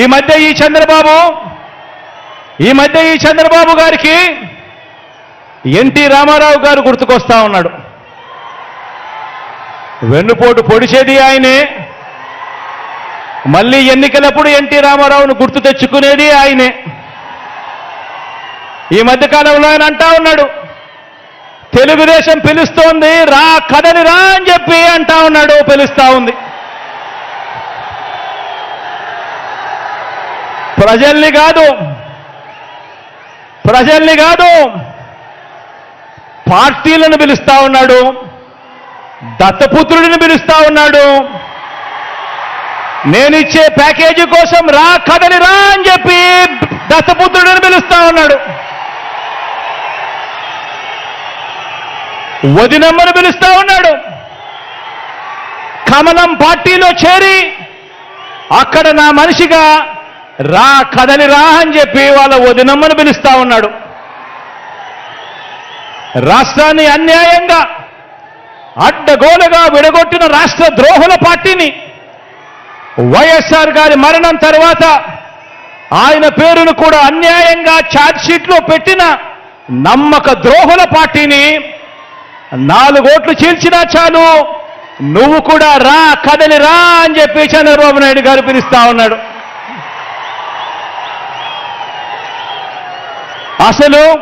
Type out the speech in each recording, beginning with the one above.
ఈ మధ్య ఈ చంద్రబాబు ఈ మధ్య ఈ చంద్రబాబు గారికి ఎన్టీ రామారావు గారు గుర్తుకొస్తా ఉన్నాడు. వెన్నుపోటు పొడిచేది ఆయనే. మళ్ళీ ఎన్నికలప్పుడు ఎన్టీ రామారావును గుర్తు తెచ్చుకునేది ఆయనే. ఈ మధ్యకాలంలో ఆయన అంటా ఉన్నాడు తెలుగుదేశం పిలుస్తోంది రా కదలి రా అని చెప్పి అంటా ఉన్నాడు పిలుస్తా ఉంది. ప్రజల్ని కాదు. ప్రజల్ని కాదు. పార్టీలను పిలుస్తా ఉన్నాడు. దత్తపుత్రుడిని పిలుస్తా ఉన్నాడు. నేనిచ్చే ప్యాకేజీ కోసం రా కదలి రా అని చెప్పి దత్తపుత్రుడిని పిలుస్తా ఉన్నాడు. వదినమ్మను పిలుస్తా ఉన్నాడు. కమలం పార్టీలో చేరి అక్కడ నా మనిషిగా రా కదలి రా అని చెప్పి వాళ్ళ వదినమ్మను పిలుస్తా ఉన్నాడు. రాష్ట్రాన్ని అన్యాయంగా అడ్డగోలుగా విడగొట్టిన రాష్ట్ర ద్రోహుల పార్టీని వైఎస్ఆర్ గారి మరణం తర్వాత ఆయన పేరును కూడా అన్యాయంగా ఛార్జ్షీట్లో పెట్టిన నమ్మక ద్రోహుల పార్టీని నాలుగోట్లు చీల్చినా చాలు నువ్వు కూడా రా కదలి రా అని చెప్పి చంద్రబాబు నాయుడు గారు పిలుస్తా ఉన్నాడు. అసలు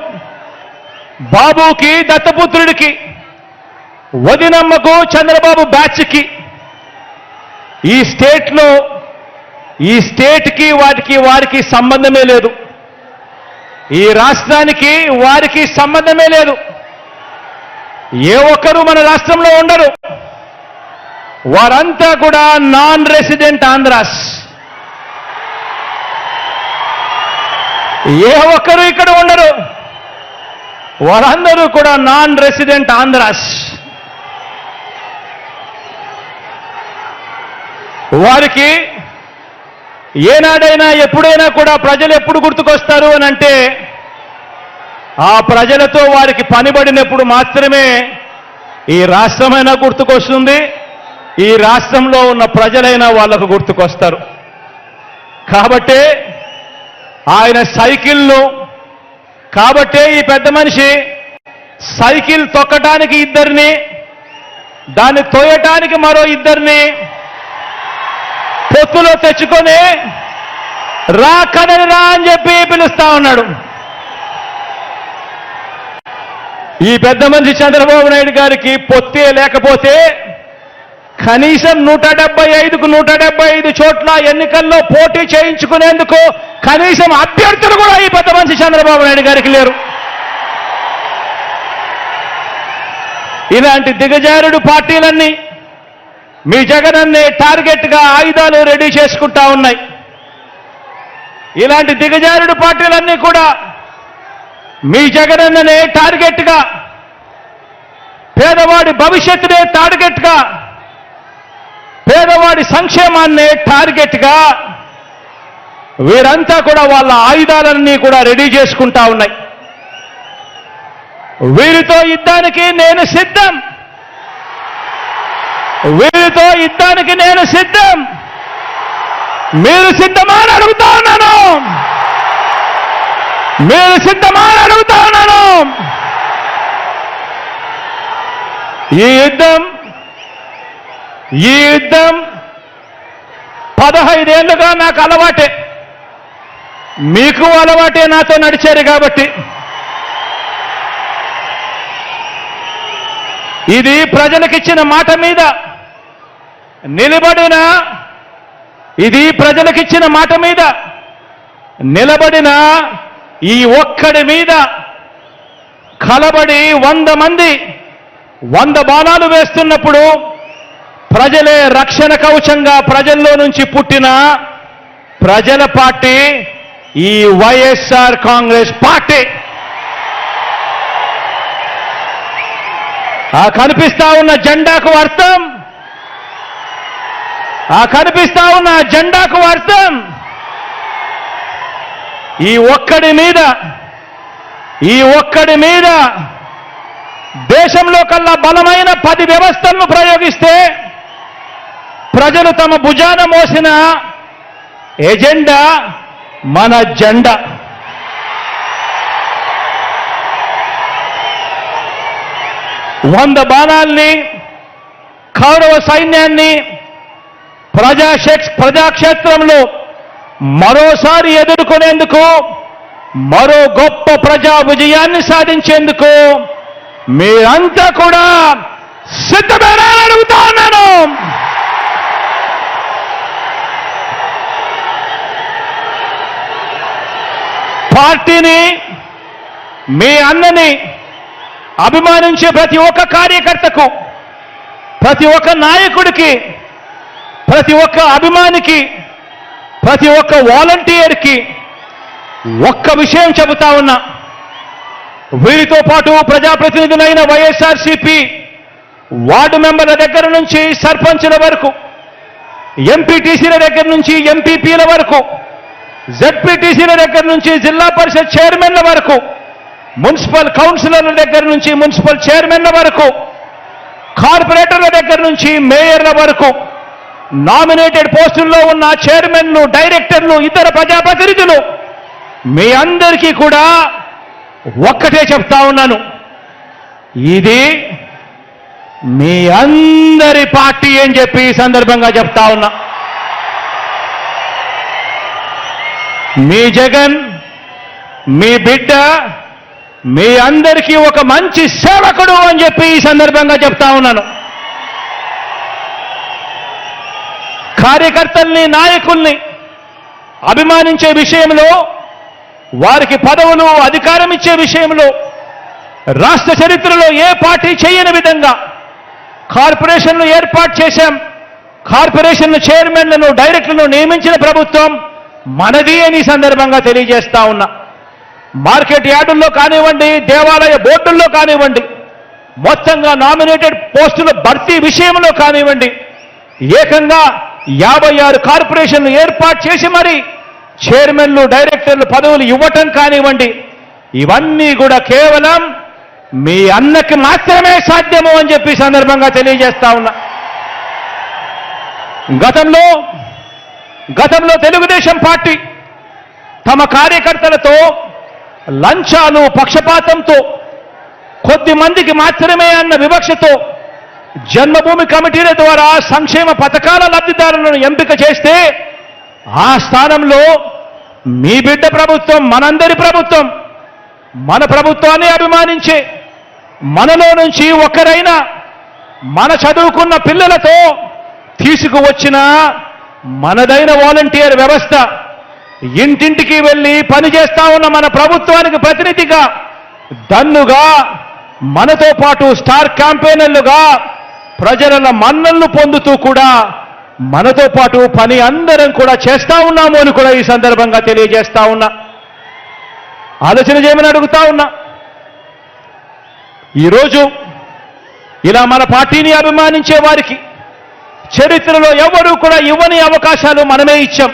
బాబుకి దత్తపుత్రుడికి వదినమ్మకు చంద్రబాబు బ్యాచ్కి ఈ స్టేట్లో ఈ స్టేట్కి వాటికి వారికి సంబంధమే లేదు. ఈ రాష్ట్రానికి వారికి సంబంధమే లేదు. ఏ ఒక్కరూ మన రాష్ట్రంలో ఉండరు. వారంతా కూడా నాన్ రెసిడెంట్ ఆంధ్రాస్ ఏ ఒక్కరు ఇక్కడ ఉండరు. వారందరూ కూడా నాన్ రెసిడెంట్ ఆంధ్రాస్. వారికి ఏనాడైనా ఎప్పుడైనా కూడా ప్రజలు ఎప్పుడు గుర్తుకొస్తారు అని అంటే ఆ ప్రజలతో వారికి పనిబడినప్పుడు మాత్రమే ఈ రాష్ట్రమైనా గుర్తుకొస్తుంది. ఈ రాష్ట్రంలో ఉన్న ప్రజలైనా వాళ్ళకు గుర్తుకొస్తారు. కాబట్టే ఆయన సైకిల్ను. కాబట్టే ఈ పెద్ద మనిషి సైకిల్ తొక్కటానికి ఇద్దరిని దాన్ని తోయటానికి మరో ఇద్దరిని పొత్తులో తెచ్చుకొని రా కదని రా అని చెప్పి పిలుస్తా ఉన్నాడు. ఈ పెద్ద మనిషి చంద్రబాబు నాయుడు గారికి పొత్తే లేకపోతే కనీసం నూట డెబ్బై ఐదుకు నూట డెబ్బై ఐదు చోట్ల ఎన్నికల్లో పోటీ చేయించుకునేందుకు కనీసం అభ్యర్థులు కూడా ఈ పెద్ద మనిషి చంద్రబాబు నాయుడు గారికి లేరు. ఇలాంటి దిగజారుడు పార్టీలన్నీ మీ జగనన్నే టార్గెట్గా ఆయుధాలు రెడీ చేసుకుంటా ఉన్నాయి. ఇలాంటి దిగజారుడు పార్టీలన్నీ కూడా మీ జగనన్ననే టార్గెట్గా పేదవాడి భవిష్యత్తునే టార్గెట్గా పేదవాడి సంక్షేమాన్నే టార్గెట్గా వీరంతా కూడా వాళ్ళ ఆయుధాలన్నీ కూడా రెడీ చేసుకుంటా ఉన్నాయి. వీరితో యుద్ధానికి నేను సిద్ధం. వీరితో యుద్ధానికి నేను సిద్ధం. మీరు సిద్ధమా అని అడుగుతా ఉన్నాను. మీరు సిద్ధమా అని అడుగుతా ఉన్నాను. ఈ యుద్ధం ఈ యుద్ధం పదహైదేళ్ళుగా నాకు అలవాటే. మీకు అలవాటే నాతో నడిచారు కాబట్టి. ఇది ప్రజలకిచ్చిన మాట మీద నిలబడిన ఇది ప్రజలకిచ్చిన మాట మీద నిలబడిన ఈ ఒక్కడి మీద కలబడి వంద మంది వంద బాణాలు వేస్తున్నప్పుడు ప్రజలే రక్షణ కవచంగా ప్రజల్లో నుంచి పుట్టిన ప్రజల పార్టీ ఈ వైఎస్ఆర్ కాంగ్రెస్ పార్టీ. ఆ కనిపిస్తా ఉన్న జెండాకు అర్థం. ఆ కనిపిస్తా ఉన్న జెండాకు అర్థం. ఈ ఒక్కడి మీద ఈ ఒక్కడి మీద దేశంలో కల్లా బలమైన పది వ్యవస్థలను ప్రయోగిస్తే ప్రజలు తమ భుజాన మోసిన ఎజెండా మన జెండా. వంద బాణాల్ని కౌరవ సైన్యాన్ని ప్రజాక్షేక్ష ప్రజాక్షేత్రంలో మరోసారి ఎదుర్కొనేందుకు మరో గొప్ప ప్రజా విజయాన్ని సాధించేందుకు మీరంతా కూడా సిద్ధమేనని అడుగుతా ఉన్నాను. పార్టీని మీ అన్నని అభిమానించే ప్రతి ఒక్క కార్యకర్తకు ప్రతి ఒక్క నాయకుడికి ప్రతి ఒక్క అభిమానికి ప్రతి ఒక్క వాలంటీర్కి ఒక్క విషయం చెబుతా ఉన్నా. వీరితో పాటు ప్రజాప్రతినిధులైన వైఎస్ఆర్సీపీ వార్డు మెంబర్ల దగ్గర నుంచి సర్పంచుల వరకు ఎంపీటీసీల దగ్గర నుంచి ఎంపీపీల వరకు జెడ్పీటీసీల దగ్గర నుంచి జిల్లా పరిషత్ చైర్మన్ల వరకు మున్సిపల్ కౌన్సిలర్ల దగ్గర నుంచి మున్సిపల్ చైర్మన్ల వరకు కార్పొరేటర్ల దగ్గర నుంచి మేయర్ల వరకు నామినేటెడ్ పోస్టుల్లో ఉన్న చైర్మన్లు డైరెక్టర్లు ఇతర ప్రజాప్రతినిధులు మీ అందరికీ కూడా ఒక్కటే చెప్తా ఉన్నాను. ఇది మీ అందరి పార్టీ అని చెప్పి ఈ సందర్భంగా చెప్తా ఉన్నా. మీ జగన్ మీ బిడ్డ మీ అందరికీ ఒక మంచి సేవకుడు అని చెప్పి ఈ సందర్భంగా చెప్తా ఉన్నాను. కార్యకర్తల్ని నాయకుల్ని అభిమానించే విషయంలో వారికి పదవులు అధికారం ఇచ్చే విషయంలో రాష్ట్ర చరిత్రలో ఏ పార్టీ చేయని విధంగా కార్పొరేషన్లు ఏర్పాటు చేశాం. కార్పొరేషన్ చైర్మన్లను డైరెక్టర్లను నియమించిన ప్రభుత్వం మనది అని సందర్భంగా తెలియజేస్తా ఉన్నా. మార్కెట్ యార్డుల్లో కానివ్వండి దేవాలయ బోర్డుల్లో కానివ్వండి మొత్తంగా నామినేటెడ్ పోస్టుల భర్తీ విషయంలో కానివ్వండి ఏకంగా యాభై ఆరు కార్పొరేషన్లు ఏర్పాటు చేసి మరి చైర్మన్లు డైరెక్టర్లు పదవులు ఇవ్వటం కానివ్వండి ఇవన్నీ కూడా కేవలం మీ అన్నకి మాత్రమే సాధ్యము అని చెప్పి సందర్భంగా తెలియజేస్తా ఉన్నా. గతంలో గతంలో తెలుగుదేశం పార్టీ తమ కార్యకర్తలతో లంచాలు పక్షపాతంతో కొద్ది మందికి మాత్రమే అన్న వివక్షతో జన్మభూమి కమిటీల ద్వారా సంక్షేమ పథకాల లబ్ధిదారులను ఎంపిక చేస్తే ఆ స్థానంలో మీ బిడ్డ ప్రభుత్వం మనందరి ప్రభుత్వం మన ప్రభుత్వాన్ని అభిమానించే మనలో నుంచి ఒకరైనా మన చదువుకున్న పిల్లలతో తీసుకువచ్చిన మనదైన వాలంటీర్ వ్యవస్థ ఇంటింటికి వెళ్ళి పనిచేస్తా ఉన్న మన ప్రభుత్వానికి ప్రతినిధిగా దన్నుగా మనతో పాటు స్టార్ క్యాంపెయినర్లుగా ప్రజల మన్నలను పొందుతూ కూడా మనతో పాటు పని అందరం కూడా చేస్తా ఉన్నాము అని కూడా ఈ సందర్భంగా తెలియజేస్తా ఉన్నా. ఆలోచన చేయమని అడుగుతా ఉన్నా. ఈరోజు ఇలా మన పార్టీని అభిమానించే వారికి చరిత్రలో ఎవరూ కూడా ఇవ్వని అవకాశాలు మనమే ఇచ్చాం.